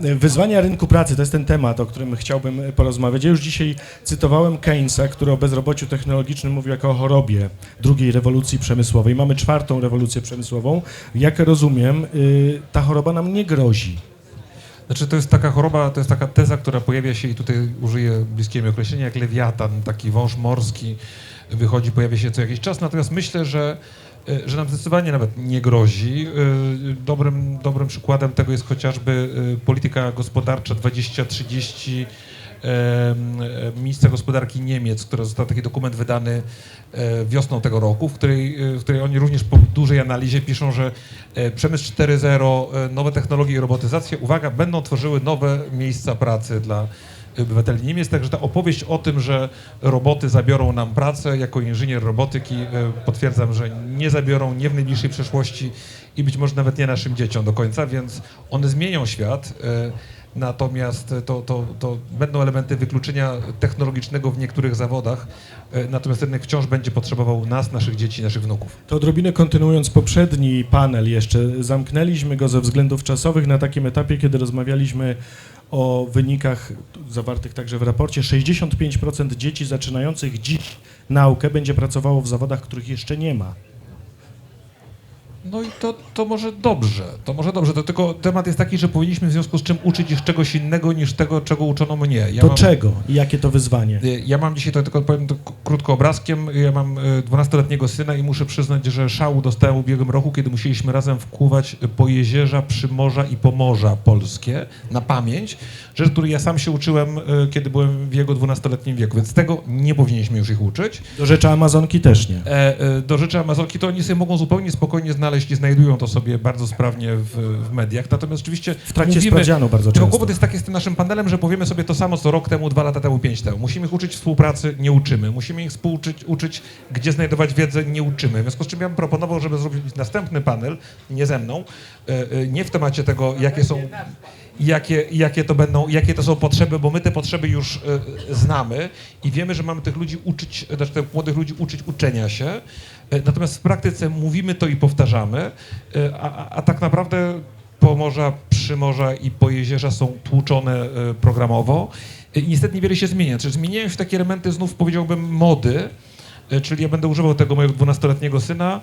Wyzwania rynku pracy to jest ten temat, o którym chciałbym porozmawiać. Ja już dzisiaj cytowałem Keynesa, który o bezrobociu technologicznym mówił jako o chorobie drugiej rewolucji przemysłowej. Mamy czwartą rewolucję przemysłową. Jak rozumiem, y, ta choroba nam nie grozi. Znaczy to jest taka choroba, to jest taka teza, która pojawia się i tutaj użyję bliskiego określenia, jak lewiatan, taki wąż morski wychodzi, pojawia się co jakiś czas, natomiast myślę, że, y, że nam zdecydowanie nawet nie grozi. Y, Dobrym, dobrym przykładem tego jest chociażby y, polityka gospodarcza 2030 em, e, ministra gospodarki Niemiec, który został taki dokument wydany e, wiosną tego roku, w której, e, w której oni również po dużej analizie piszą, że e, przemysł 4.0, e, nowe technologie i robotyzacja, uwaga, będą tworzyły nowe miejsca pracy dla obywateli Niemiec. Także ta opowieść o tym, że roboty zabiorą nam pracę, jako inżynier robotyki potwierdzam, że nie zabiorą, nie w najbliższej przyszłości i być może nawet nie naszym dzieciom do końca, więc one zmienią świat. Natomiast to, to, to będą elementy wykluczenia technologicznego w niektórych zawodach, e, natomiast rynek wciąż będzie potrzebował nas, naszych dzieci, naszych wnuków. To odrobinę kontynuując poprzedni panel jeszcze, zamknęliśmy go ze względów czasowych na takim etapie, kiedy rozmawialiśmy o wynikach zawartych także w raporcie. 65% dzieci zaczynających dziś naukę będzie pracowało w zawodach, których jeszcze nie ma. No i to, to może dobrze, to może dobrze, to tylko temat jest taki, że powinniśmy w związku z czym uczyć ich czegoś innego niż tego, czego uczono mnie. Ja Do mam- czego i jakie to wyzwanie? Y, Ja mam dzisiaj, to tylko powiem to krótko obrazkiem, ja mam y, 12-letniego syna i muszę przyznać, że szału dostałem w ubiegłym roku, kiedy musieliśmy razem wkuwać po jezierza, przymorza i pomorza polskie na pamięć, rzecz, której ja sam się uczyłem, y, kiedy byłem w jego 12-letnim wieku, więc tego nie powinniśmy już ich uczyć. Do rzeczy Amazonki też nie. E, do rzeczy Amazonki, to oni sobie mogą zupełnie spokojnie znaleźć i znajdują to sobie bardzo sprawnie w, w mediach. Natomiast oczywiście W trakcie mówimy, sprawdzianu bardzo tylko często. kłopot jest taki z tym naszym panelem, że powiemy sobie to samo co rok temu, dwa lata temu, pięć temu. Musimy ich uczyć współpracy, nie uczymy. Musimy ich współuczyć, uczyć, gdzie znajdować wiedzę, nie uczymy. W związku z czym ja bym proponował, żeby zrobić następny panel, nie ze mną, e, e, nie w temacie tego, jakie są jakie, jakie, to będą, jakie to są potrzeby, bo my te potrzeby już e, znamy i wiemy, że mamy tych ludzi uczyć, znaczy tych młodych ludzi uczyć uczenia się. E, natomiast w praktyce mówimy to i powtarzamy, e, a, a, tak naprawdę Pomorza, Przymorza i Pojezierza są tłuczone programowo i niestety niewiele się zmienia. Czyli zmieniają się takie elementy znów powiedziałbym mody, czyli ja będę używał tego mojego 12-letniego syna.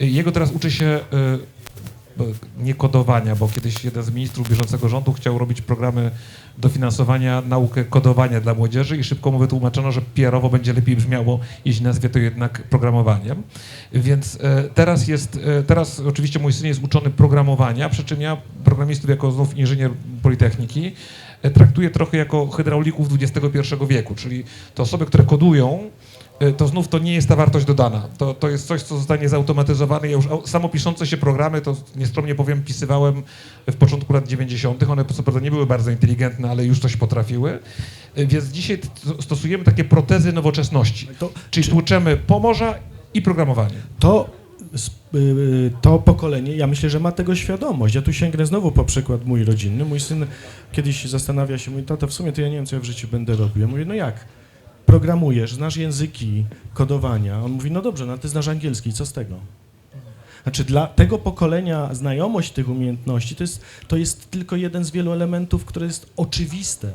Jego teraz uczy się e, nie kodowania, bo kiedyś jeden z ministrów bieżącego rządu chciał robić programy dofinansowania naukę kodowania dla młodzieży i szybko mu wytłumaczono, że PR-owo będzie lepiej brzmiało, jeśli nazwie to jednak programowaniem. Więc e, teraz jest, e, teraz oczywiście mój syn jest uczony programowania, przy czym ja programistów jako znów inżynier Politechniki traktuję trochę jako hydraulików XXI wieku, czyli to osoby, które kodują, to znów to nie jest ta wartość dodana. To, to jest coś, co zostanie zautomatyzowane. Ja już au- samo piszące się programy, to nieskromnie powiem, pisywałem w początku lat 90. One co prawda nie były bardzo inteligentne, ale już coś potrafiły. E, Więc dzisiaj stosujemy takie protezy nowoczesności. To, Czyli czy- tłuczemy pomorza i programowanie. to, sp- y, to pokolenie, ja myślę, że ma tego świadomość. Ja tu sięgnę znowu po przykład mój rodzinny. Mój syn kiedyś zastanawia się, mówi, tata, w sumie to ja nie wiem, co ja w życiu będę robił. Ja mówię, no jak? Programujesz, znasz języki kodowania. On mówi, no dobrze, no ty znasz angielski, co z tego? Znaczy dla tego pokolenia znajomość tych umiejętności to jest, to jest tylko jeden z wielu elementów, które jest oczywiste.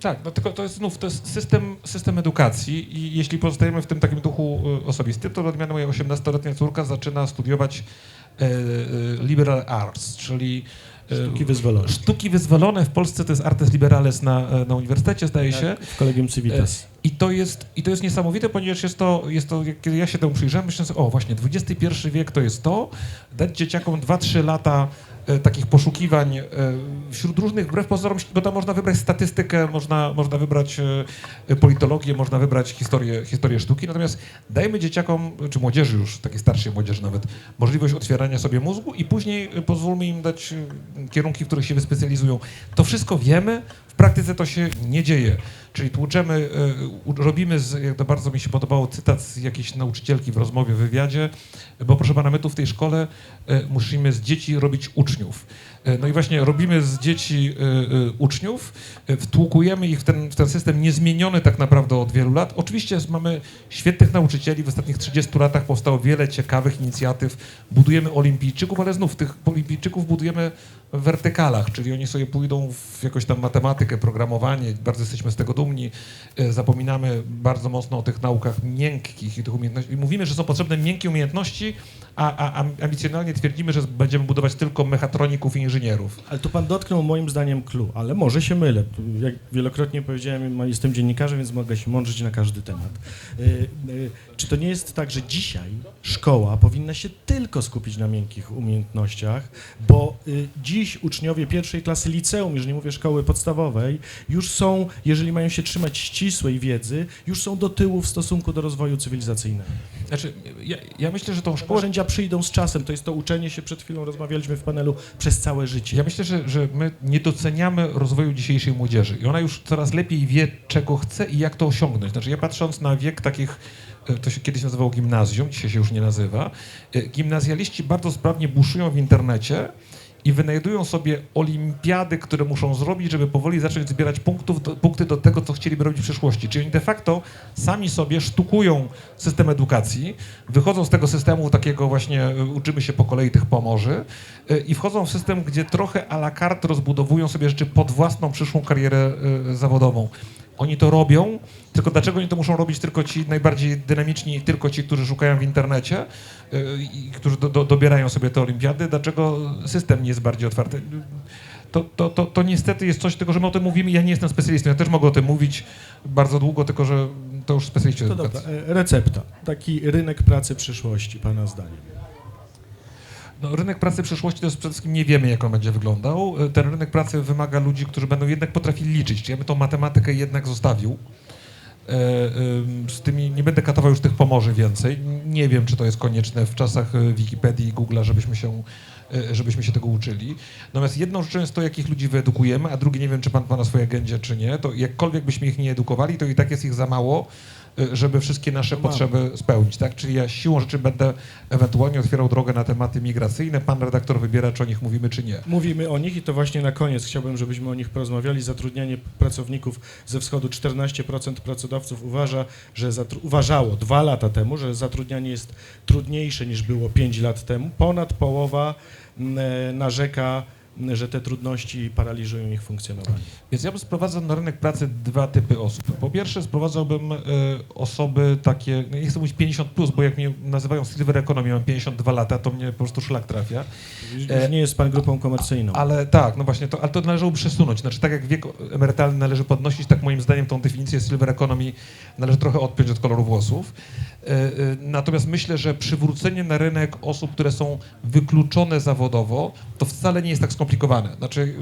Tak, no tylko to jest znów to jest system, system edukacji i jeśli pozostajemy w tym takim duchu y, osobistym, to odmiana moja 18-letnia córka zaczyna studiować e, e, liberal arts, czyli Sztuki wyzwolone. Sztuki wyzwolone w Polsce to jest artes liberales na, e, na uniwersytecie, zdaje się. W Kolegium Civitas. I to jest, i to jest niesamowite, ponieważ jest to, jest to, jak- kiedy ja się temu przyjrzałem, myślę sobie, o właśnie, XXI wiek to jest to, dać dzieciakom 2-3 lata e, takich poszukiwań e, wśród różnych, wbrew pozorom, bo tam można wybrać statystykę, można, można wybrać e, politologię, można wybrać historię, historię sztuki, natomiast dajmy dzieciakom, czy młodzieży już, takiej starszej młodzieży nawet, możliwość otwierania sobie mózgu i później e, pozwólmy im dać e, kierunki, w których się wyspecjalizują. To wszystko wiemy, w praktyce to się nie dzieje. Czyli tłuczemy, e, robimy, z, jak to bardzo mi się podobało, cytat z jakiejś nauczycielki w rozmowie, w wywiadzie, bo proszę pana, my tu w tej szkole e, musimy z dzieci robić uczniów. E, No i właśnie robimy z dzieci e, e, uczniów, wtłukujemy ich w ten, w ten system niezmieniony tak naprawdę od wielu lat. Oczywiście mamy świetnych nauczycieli, w ostatnich 30 latach powstało wiele ciekawych inicjatyw, budujemy olimpijczyków, ale znów tych olimpijczyków budujemy w wertykalach, czyli oni sobie pójdą w jakąś tam matematykę, programowanie, bardzo jesteśmy z tego dumni, zapominamy bardzo mocno o tych naukach miękkich i tych umiejętności. Mówimy, że są potrzebne miękkie umiejętności, a, a ambicjonalnie twierdzimy, że będziemy budować tylko mechatroników i inżynierów. Ale tu pan dotknął moim zdaniem clue, ale może się mylę. Jak wielokrotnie powiedziałem, ma- jestem dziennikarzem, więc mogę się mądrzyć na każdy temat. Y, y, Czy to nie jest tak, że dzisiaj szkoła powinna się tylko skupić na miękkich umiejętnościach, bo y, dziś uczniowie pierwszej klasy liceum, już nie mówię szkoły podstawowej, już są, jeżeli mają się trzymać ścisłej wiedzy, już są do tyłu w stosunku do rozwoju cywilizacyjnego. Znaczy, ja, ja myślę, że tą szkołę narzędzia przyjdą z czasem, to jest to uczenie się, przed chwilą rozmawialiśmy w panelu, przez całe życie. Ja myślę, że, że my nie doceniamy rozwoju dzisiejszej młodzieży i ona już coraz lepiej wie, czego chce i jak to osiągnąć. Znaczy, ja patrząc na wiek takich, e, to się kiedyś nazywało gimnazjum, dzisiaj się już nie nazywa, e, gimnazjaliści bardzo sprawnie buszują w internecie i wynajdują sobie olimpiady, które muszą zrobić, żeby powoli zacząć zbierać punktów do, punkty do tego, co chcieliby robić w przyszłości. Czyli oni de facto sami sobie sztukują system edukacji, wychodzą z tego systemu takiego właśnie, e, uczymy się po kolei tych pomoży e, i wchodzą w system, gdzie trochę à la carte rozbudowują sobie rzeczy pod własną przyszłą karierę e, zawodową. Oni to robią, tylko dlaczego oni to muszą robić tylko ci najbardziej dynamiczni, tylko ci, którzy szukają w internecie e, i którzy do, do, dobierają sobie te olimpiady, dlaczego system nie jest bardziej otwarty? To, to, to, to niestety jest coś tego, że my o tym mówimy. Ja nie jestem specjalistą, ja też mogę o tym mówić bardzo długo, tylko że to już specjaliści To dobra, e, recepta. Taki rynek pracy przyszłości, Pana zdaniem. No, rynek pracy przyszłości to jest przede wszystkim nie wiemy, jak on będzie wyglądał. E, Ten rynek pracy wymaga ludzi, którzy będą jednak potrafili liczyć. Ja bym tą matematykę jednak zostawił. E, ym, Z tymi nie będę katował już tych pomoży więcej. Nie wiem, czy to jest konieczne w czasach e, Wikipedii i Google'a, żebyśmy się, e, żebyśmy się tego uczyli. Natomiast jedną rzeczą jest to, jakich ludzi wyedukujemy, a drugie nie wiem, czy pan ma na swojej agendzie, czy nie. To jakkolwiek byśmy ich nie edukowali, to i tak jest ich za mało, e, żeby wszystkie nasze mamy. potrzeby spełnić. Tak? Czyli ja siłą rzeczy będę ewentualnie otwierał drogę na tematy migracyjne. Pan redaktor wybiera, czy o nich mówimy, czy nie. Mówimy o nich i to właśnie na koniec chciałbym, żebyśmy o nich porozmawiali. Zatrudnianie pracowników ze wschodu 14% pracodawców uważa, że uważało dwa lata temu, że zatrudnianie jest trudniejsze niż było 5 lat temu. Ponad połowa m, e, narzeka, że te trudności paraliżują ich funkcjonowanie. Więc ja bym sprowadzał na rynek pracy dwa typy osób. Po pierwsze sprowadzałbym e, osoby takie, no nie chcę mówić 50 plus, bo jak mnie nazywają silver economy, mam 52 lata, to mnie po prostu szlak trafia. Już E, nie jest pan grupą komercyjną. Ale tak, no właśnie, to, ale to należało przesunąć. Znaczy tak jak wiek emerytalny należy podnosić, tak moim zdaniem tą definicję silver economy należy trochę odpiąć od koloru włosów. E, Natomiast myślę, że przywrócenie na rynek osób, które są wykluczone zawodowo, to wcale nie jest tak skomplikowane. Znaczy, y,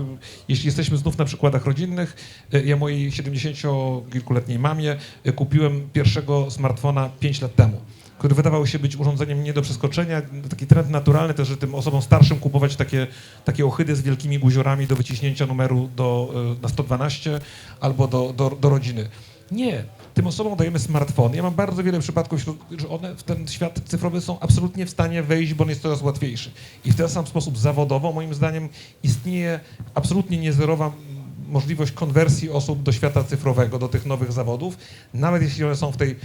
jeśli jesteśmy znów na przykładach rodzinnych, y, ja mojej 70-kilkuletniej mamie y, kupiłem pierwszego smartfona 5 lat temu który wydawał się być urządzeniem nie do przeskoczenia. Taki trend naturalny też, że tym osobom starszym kupować takie, takie ohydy z wielkimi guziorami do wyciśnięcia numeru do, na 112 albo do, do, do rodziny. Nie. Tym osobom dajemy smartfon. Ja mam bardzo wiele przypadków, że one w ten świat cyfrowy są absolutnie w stanie wejść, bo on jest coraz łatwiejszy. I w ten sam sposób zawodowo, moim zdaniem, istnieje absolutnie niezerowa możliwość konwersji osób do świata cyfrowego, do tych nowych zawodów, nawet jeśli one są w tej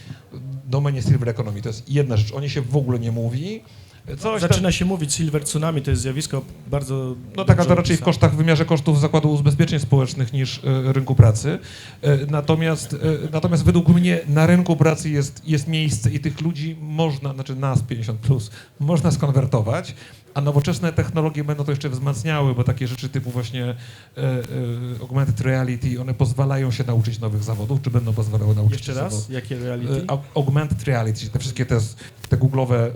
domenie silver economy. To jest jedna rzecz. O niej się w ogóle nie mówi. Coś tam, Zaczyna się mówić silver tsunami, to jest zjawisko bardzo no taka to dobrze raczej w kosztach, w wymiarze kosztów Zakładu Ubezpieczeń Społecznych niż e, rynku pracy. E, natomiast, e, natomiast według mnie na rynku pracy jest, jest miejsce i tych ludzi można, znaczy nas 50 plus, można skonwertować, a nowoczesne technologie będą to jeszcze wzmacniały, bo takie rzeczy typu właśnie e, e, augmented reality, one pozwalają się nauczyć nowych zawodów, czy będą pozwalały nauczyć Jeszcze raz, zawodów. jakie reality? E, au- Augmented reality, czyli te wszystkie te, te googlowe e,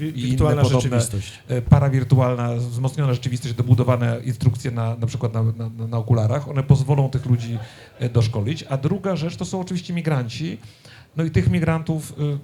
Wirtualna rzeczywistość. e, parawirtualna, wzmocniona rzeczywistość, dobudowane instrukcje na, na przykład na, na, na okularach, one pozwolą tych ludzi e, doszkolić. A druga rzecz to są oczywiście migranci. No i tych migrantów, y,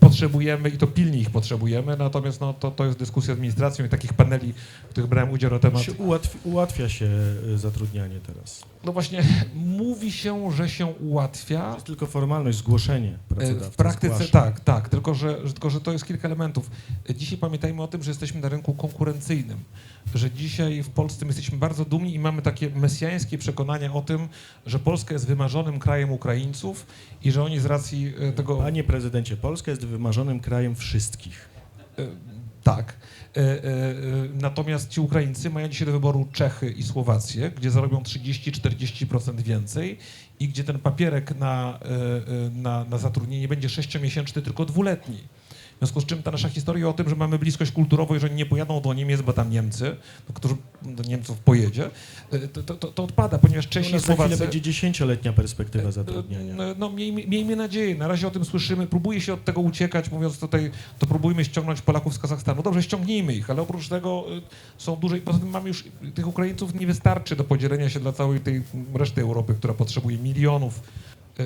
potrzebujemy i to pilnie ich potrzebujemy, natomiast no, to, to jest dyskusja z administracją i takich paneli, w których brałem udział na temat Się ułatwi, ułatwia się y, zatrudnianie teraz. No właśnie, mówi się, że się To ułatwia. jest tylko formalność, zgłoszenie E, pracodawcy. W praktyce zgłasza. tak, tak, tylko że, tylko że to jest kilka elementów. E, Dzisiaj pamiętajmy o tym, że jesteśmy na rynku konkurencyjnym, że dzisiaj w Polsce my jesteśmy bardzo dumni i mamy takie mesjańskie przekonania o tym, że Polska jest wymarzonym krajem Ukraińców i że oni z racji e, tego... Panie prezydencie, Polska jest wymarzonym krajem wszystkich. E, Tak. E, e, Natomiast ci Ukraińcy mają dzisiaj do wyboru Czechy i Słowację, gdzie zarobią 30-40% więcej i gdzie ten papierek na, na, na zatrudnienie będzie sześciomiesięczny, tylko dwuletni. W związku z czym ta nasza historia o tym, że mamy bliskość kulturową i że nie pojadą do Niemiec, bo tam Niemcy, to którzy do Niemców pojedzie, e, to, to, to, odpada, ponieważ U Czesi i Słowacy... będzie dziesięcioletnia perspektywa zatrudnienia. No, no miejmy, miejmy nadzieję, na razie o tym słyszymy, próbuje się od tego uciekać, mówiąc tutaj, to próbujmy ściągnąć Polaków z Kazachstanu. Dobrze, ściągnijmy ich, ale oprócz tego są duże, i poza tym mamy już, tych Ukraińców nie wystarczy do podzielenia się dla całej tej reszty Europy, która potrzebuje milionów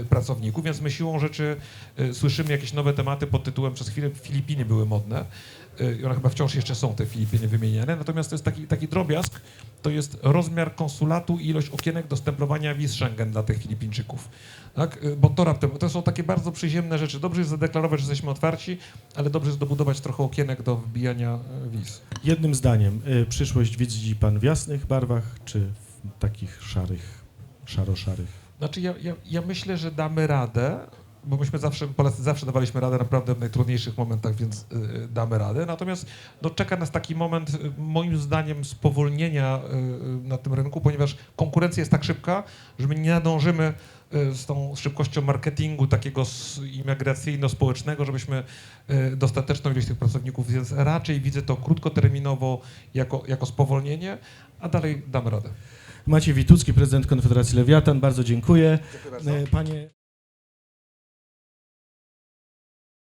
pracowników, więc my siłą rzeczy y, słyszymy jakieś nowe tematy pod tytułem, przez chwilę Filipiny były modne, y, i one chyba wciąż jeszcze są te Filipiny wymieniane, natomiast to jest taki, taki drobiazg, to jest rozmiar konsulatu i ilość okienek do stemplowania wiz Schengen dla tych Filipińczyków. Tak? Y, Bo to raptem, to są takie bardzo przyziemne rzeczy. Dobrze jest zadeklarować, że jesteśmy otwarci, ale dobrze jest dobudować trochę okienek do wbijania y, wiz. Jednym zdaniem, y, przyszłość widzi pan w jasnych barwach, czy w takich szarych, szaro-szarych? Znaczy ja, ja, ja myślę, że damy radę, bo myśmy zawsze, Polacy zawsze dawaliśmy radę naprawdę w najtrudniejszych momentach, więc y, y, damy radę. Natomiast no, czeka nas taki moment, y, moim zdaniem, spowolnienia na tym rynku, ponieważ konkurencja jest tak szybka, że my nie nadążymy z tą szybkością marketingu takiego imigracyjno-społecznego, żebyśmy dostateczną ilość tych pracowników, więc raczej widzę to krótkoterminowo jako, jako spowolnienie, a dalej damy radę. Maciej Witucki, prezydent Konfederacji Lewiatan, bardzo dziękuję. Dziękuję bardzo. Y, Panie